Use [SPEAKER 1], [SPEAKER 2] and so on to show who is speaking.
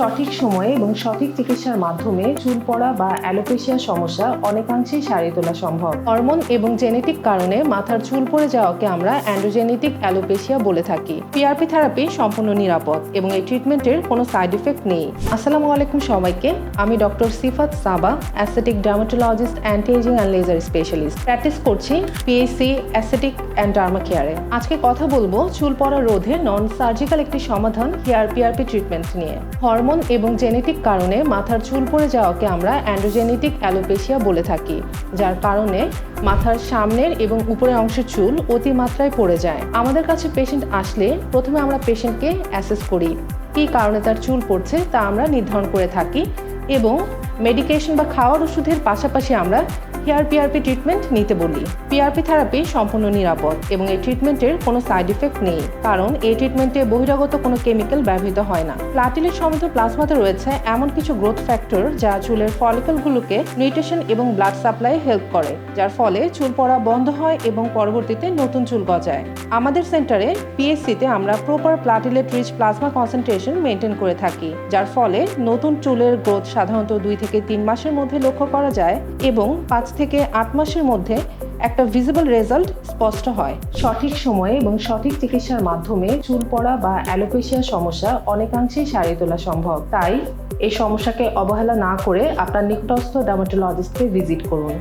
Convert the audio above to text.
[SPEAKER 1] সঠিক সময়ে এবং সঠিক চিকিৎসার মাধ্যমে চুল পড়া বা অ্যালোপেশিয়ার সমস্যা অনেকাংশেই সারিয়ে তোলা সম্ভব। হরমোন এবং জেনেটিক কারণে মাথার চুল পড়ে যাওয়াকে আমরা অ্যান্ড্রোজেনেটিক অ্যালোপেশিয়া বলে থাকি। পিআরপি থেরাপি সম্পূর্ণ নিরাপদ এবং এই ট্রিটমেন্টের কোনো সাইড ইফেক্ট নেই। আসসালামু আলাইকুম সবাইকে। আমি doctor Sifat Saba aesthetic dermatologist anti aging and laser specialist practice করছি পিএসসি অ্যাসেটিক অ্যান্ড ডার্মা কেয়ারে আজকে কথা বলব চুল পড়া রোধে নন সার্জিক্যাল একটি সমাধান হেয়ার পিআরপি ট্রিটমেন্ট নিয়ে। হরমোন এবং জেনেটিক কারণে মাথার চুল পড়ে যাওয়াকে আমরা অ্যান্ড্রোজেনেটিক অ্যালোপেশিয়া বলে থাকি, যার কারণে মাথার সামনের এবং উপরের অংশের চুল অতিমাত্রায় পড়ে যায়। আমাদের কাছে পেশেন্ট আসলে প্রথমে আমরা পেশেন্টকে অ্যাসেস করি, কী কারণে তার চুল পড়ছে তা আমরা নির্ধারণ করে থাকি এবং মেডিকেশন বা খাওয়ার ওষুধের পাশাপাশি আমরা হেয়ার পিআরপি ট্রিটমেন্ট নিতে বলি। পিআরপি থেরাপি সম্পূর্ণ নিরাপদ এবং এই ট্রিটমেন্টের কোনো সাইড ইফেক্ট নেই, কারণ এই ট্রিটমেন্টে বহিরাগত কোনো কেমিক্যাল ব্যবহৃত হয় না। প্লাটিলের সমৃদ্ধ প্লাজমাতে রয়েছে এমন কিছু গ্রোথ ফ্যাক্টর যা চুলের ফলিকলগুলোকে নিউট্রিশন এবং ব্লাড সাপ্লাই হেল্প করে, যার ফলে চুল পড়া বন্ধ হয় এবং পরবর্তীতে নতুন চুল গজায়। আমাদের সেন্টারে পিএসসিতে আমরা proper platelet rich plasma concentration maintain করে থাকি, যার ফলে নতুন চুলের গ্রোথ সাধারণত দুই থেকে তিন মাসের মধ্যে লক্ষ্য করা যায় এবং পাঁচ থেকে আট মাসের মধ্যে একটা ভিজিবল রেজাল্ট স্পষ্ট হয়। সঠিক সময়ে এবং সঠিক চিকিৎসার মাধ্যমে চুল পড়া বা অ্যালোপেশিয়া সমস্যা অনেকাংশেই সারিয়ে তোলা সম্ভব। তাই এই সমস্যাকে অবহেলা না করে আপনার নিকটস্থ ডার্মাটোলজিস্টকে ভিজিট করুন।